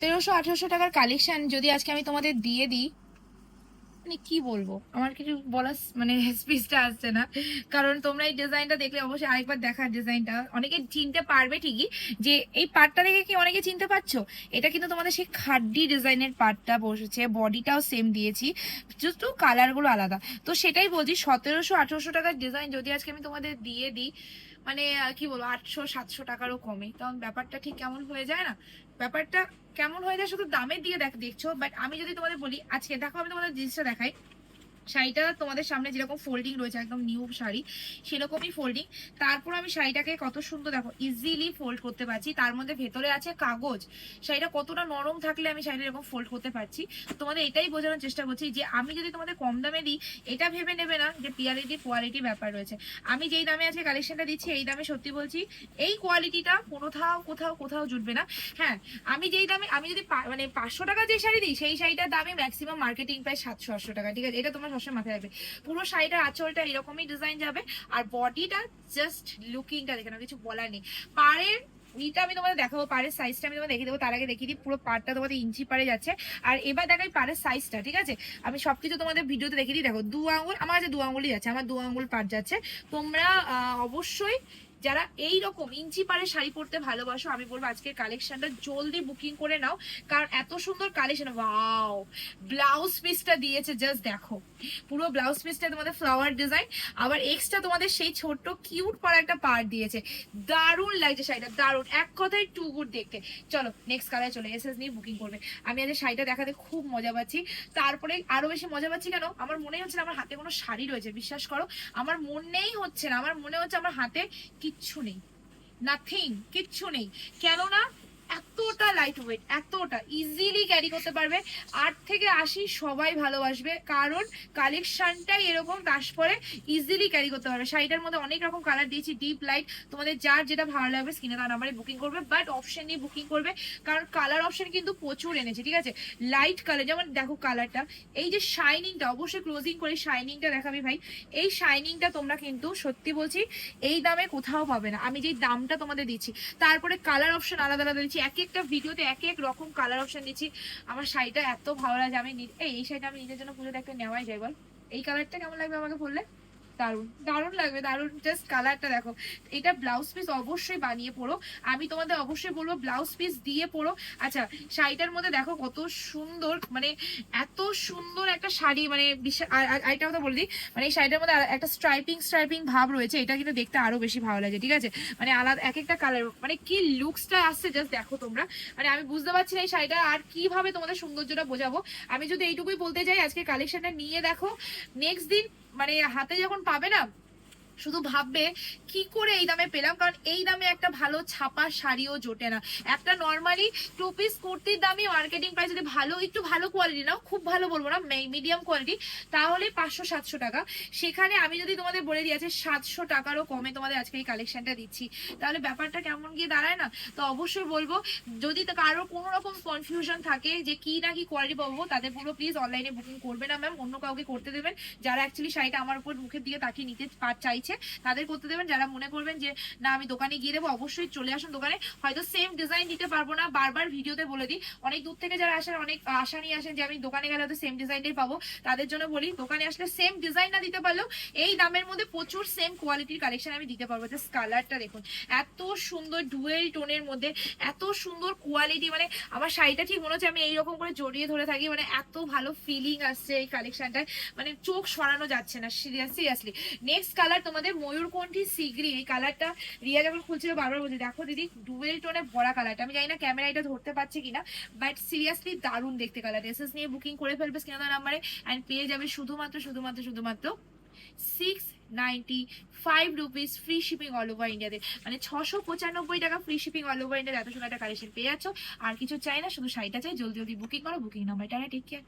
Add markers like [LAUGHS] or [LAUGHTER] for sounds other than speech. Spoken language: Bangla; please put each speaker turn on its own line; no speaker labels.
তেরোশো আঠারোশো টাকার কালেকশন যদি আজকে আমি তোমাদের দিয়ে দিই মানে কি বলব? আমার কিছু বলার মানে [LAUGHS] স্পিচটা আসছে না। কারণ তোমরা এই ডিজাইনটা দেখলে অবশ্যই আরেকবার দেখার ডিজাইনটা অনেকে চিনতে পারবে ঠিকই যে এই পার্টটা দেখে কি অনেকে চিনতে পারছ? এটা কিন্তু তোমাদের সেই খাড্ডি ডিজাইনের পার্টটা বসেছে। বডিটাও সেম দিয়েছি। জাস্ট কালারগুলো আলাদা। তো সেটাই বলছি, সতেরোশো আঠেরোশো টাকার ডিজাইন যদি আজকে আমি তোমাদের দিয়ে দিই মানে কি বলব, আটশো, সাতশো টাকারও কমে। তখন ব্যাপারটা ঠিক কেমন হয়ে যায় না? ব্যাপারটা কেমন হয়ে যায় শুধু দামের দিয়ে দেখ, দেখছ বাট আমি যদি তোমাদের বলি, আজকে দেখো, আমি তোমাদের জিনিসটা দেখাই। শাড়িটা তোমাদের সামনে যেরকম ফোল্ডিং রয়েছে, একদম নিউ শাড়ি, সেরকমই ফোল্ডিং তারপর আমি শাড়িটাকে কত সুন্দর, দেখো ইজিলি ফোল্ড করতে পারছি। তার মধ্যে ভেতরে আছে কাগজ। শাড়িটা কতটা নরম থাকলে আমি শাড়িটা এরকম ফোল্ড করতে পারছি। তোমাদের এটাই বোঝানোর চেষ্টা করছি যে, আমি যদি তোমাদের কম দামে দিই, এটা ভেবে নেবে না যে পিয়ারিটি কোয়ালিটি ব্যাপার রয়েছে। আমি যেই দামে আজকে কালেকশনটা দিচ্ছি, এই দামে সত্যি বলছি, এই কোয়ালিটিটা কোথাও কোথাও কোথাও জুটবে না। হ্যাঁ আমি যেই দামে, আমি যদি মানে পাঁচশো টাকা যে শাড়ি দিই, সেই শাড়িটার দামে ম্যাক্সিমাম মার্কেটিং প্রায় সাতশো, আটশো টাকা। ঠিক আছে, এটা তোমার সবসময় মাথায় রাখবে। পুরো শাড়িটার আঁচলটা এরকমই ডিজাইন যাবে, আর বডিটা জাস্ট লুকিংটা দেখে না কিছু বলার নেই। পাড়ের নিটা আমি তোমাদের দেখাবো, পাড়ের সাইজটা আমি তোমাদের দেখে দেবো, তার আগে দেখিয়ে দিই, পুরো পাড়টা তোমাদের ইঞ্চি পাড়ে যাচ্ছে। আর এবার দেখাই পাড়ের সাইজটা ঠিক আছে? আমি সবকিছু তোমাদের ভিডিওতে দেখিয়ে দিই, দেখো, দু আঙুল আমার কাছে দু আঙুলই যাচ্ছে আমার দু আঙুল পাড় যাচ্ছে। তোমরা অবশ্যই যারা এই রকম ইঞ্চি পারে শাড়ি পরতে ভালোবাসো, আমি বলব আজকের কালেকশনটা জলদি বুকিং করে নাও। কারণ এত সুন্দর কালেকশন ওয়াও ব্লাউজ পিসটা দিয়েছে জাস্ট দেখো। পুরো ব্লাউজ পিসটা তোমাদের ফ্লাওয়ার ডিজাইন আবার এক্সট্রা তোমাদের সেই ছোট্ট কিউট পরা একটা পার্ট দিয়েছে। দারুণ লাগছে শাড়িটা, দারুণ। এক কথায় টু গুড দেখতে। চলো নেক্সট কালারে চলে এসে নিয়ে বুকিং করবে। আমি আজ শাড়িটা দেখাতে খুব মজা পাচ্ছি। তারপরে আরও বেশি মজা পাচ্ছি কেন? আমার মনেই হচ্ছে না আমার হাতে কোনো শাড়ি রয়েছে, বিশ্বাস করো। আমার মনেই হচ্ছে না, আমার মনে হচ্ছে আমার হাতে কিচ্ছু নেই। নাথিং কিচ্ছু নেই। কেননা এতটা লাইট ওয়েট এতটা ইজিলি ক্যারি করতে পারবে। আট থেকে আশি সবাই ভালোবাসবে, কারণ কালেকশনটাই এরকম তারপরে ইজিলি ক্যারি করতে পারবে। শাড়িটার মধ্যে অনেক রকম কালার দিয়েছি ডিপ লাইট তোমাদের যার যেটা ভালো লাগবে স্ক্রিনে তার নাম্বারে বুকিং করবে বাট অপশন নিয়ে বুকিং করবে, কারণ কালার অপশন কিন্তু প্রচুর এনেছে, ঠিক আছে? লাইট কালার যেমন দেখো কালারটা এই যে শাইনিংটা অবশ্যই ক্লোজিং করে শাইনিংটা দেখাবি ভাই। এই শাইনিংটা তোমরা কিন্তু, সত্যি বলছি, এই দামে কোথাও পাবে না। আমি যেই দামটা তোমাদের দিচ্ছি, তারপরে কালার অপশন আলাদা আলাদা দিচ্ছি, এক একটা ভিডিওতে এক এক রকম কালার অপশন দিচ্ছি আমার শাড়িটা এত ভালো লাগে, আমি এই শাড়িটা আমি নিজের জন্য পুজোতে একটা নেওয়াই যাই বল। এই কালারটা কেমন লাগবে আমাকে বললে? দারুণ দারুণ লাগবে, দারুণ জাস্ট কালারটা দেখো। এটা ব্লাউজ পিস অবশ্যই বানিয়ে পড়ো। আমি তোমাদের অবশ্যই বলব ব্লাউজ পিস দিয়ে পড়ো। আচ্ছা শাড়িটার মধ্যে দেখো কত সুন্দর মানে এত সুন্দর একটা শাড়ি মানে আরেকটা কথা বলে দিই মানে এই শাড়িটার মধ্যে একটা স্ট্রাইপিং স্ট্রাইপিং ভাব রয়েছে, এটা কিন্তু দেখতে আরও বেশি ভালো লাগে, ঠিক আছে? মানে আলাদা এক একটা কালার মানে কি লুকসটা আসছে জাস্ট দেখো তোমরা। মানে আমি বুঝতে পারছি না এই শাড়িটা আর কীভাবে তোমাদের সৌন্দর্যটা বোঝাবো। আমি যদি এইটুকুই বলতে চাই আজকে কালেকশনটা নিয়ে দেখো। নেক্সট দিন মানে হাতে যখন পাবে না? শুধু ভাববে, কি করে এই দামে পেলাম? কারণ এই দামে একটা ভালো ছাপা শাড়িও জোটে না। একটা নর্মালি টু পিস কুর্তির দামই মার্কেটিং প্রাইস যদি ভালো, একটু ভালো কোয়ালিটি নাও, খুব ভালো বলব না মিডিয়াম কোয়ালিটি তাহলে পাঁচশো, সাতশো টাকা। সেখানে আমি যদি তোমাদের বলে দিই, আছে সাতশো টাকারও কমে তোমাদের আজকে এই কালেকশনটা দিচ্ছি। তাহলে ব্যাপারটা কেমন গিয়ে দাঁড়ায় না? তো অবশ্যই বলব, যদি কারও কোনো রকম কনফিউশন থাকে যে কি না কি কোয়ালিটি পাবো, তাদের পুরো প্লিজ অনলাইনে বুকিং করবে না ম্যাম অন্য কাউকে করতে দেবেন। যারা অ্যাকচুয়ালি শাড়িটা আমার উপর মুখের দিকে তাকিয়ে নিতে পা- চাইছে তাদের করতে দেবেন। যারা মনে করবেন যে, না, আমি দোকানে গিয়ে দেবো অবশ্যই চলে আসুন দোকানে। হয়তো সেম ডিজাইন দিতে পারব না, বারবার ভিডিওতে বলে দিই। অনেক দূর থেকে যারা আসেন, অনেক আশা নিয়ে আসেন যে, আমি দোকানে গেলে হয়তো সেম ডিজাইনটাই পাবো। তাদের জন্য বলি, দোকানে আসলে সেম ডিজাইন না দিতে পারলেও এই দামের মধ্যে প্রচুর সেম কোয়ালিটির কালেকশন আমি দিতে পারব। জাস্ট কালারটা দেখুন, এত সুন্দর ডুয়েল টোনের মধ্যে, এত সুন্দর কোয়ালিটি মানে আমার শাড়িটা ঠিক মনে হচ্ছে আমি এইরকম করে জড়িয়ে ধরে থাকি মানে এত ভালো ফিলিং আসছে এই কালেকশনটায় মানে চোখ সরানো যাচ্ছে না সিরিয়াসলি নেক্সট কালার তোমাদের ময়ূরকণ্ঠী সিগ্রি, এই কালারটা রিয়া যখন খুলছিল বারবার বলছে, দেখো দিদি ডুয়েল টোনে ভরা কালারটা আমি জানি না ক্যামেরা এটা ধরতে পারছে কিনা বাট সিরিয়াসলি দারুণ দেখতে কালার এসএস নিয়ে বুকিং করে ফেলবে স্ক্রিনার নাম্বারে অ্যান্ড পেয়ে যাবে শুধুমাত্র শুধুমাত্র শুধুমাত্র six ninety five rupees free shipping all over ইন্ডিয়াতে মানে ছশো পঁচানব্বই টাকা ফ্রি শিপিং অল ওভার ইন্ডিয়াতে এত সুন্দর একটা কালেকশন পেয়ে যাচ্ছ। আর কিছু চাই না, শুধু শাড়িটা চাই, জলদি জলদি বুকিং করো বুকিং নাম্বারটা টেক কেয়ার